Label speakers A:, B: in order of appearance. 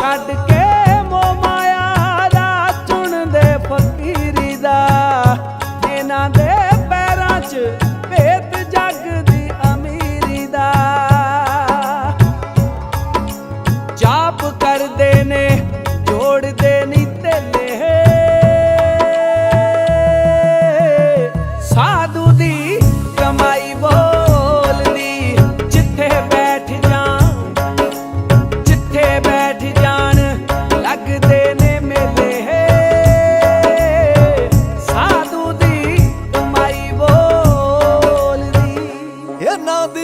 A: সাদকে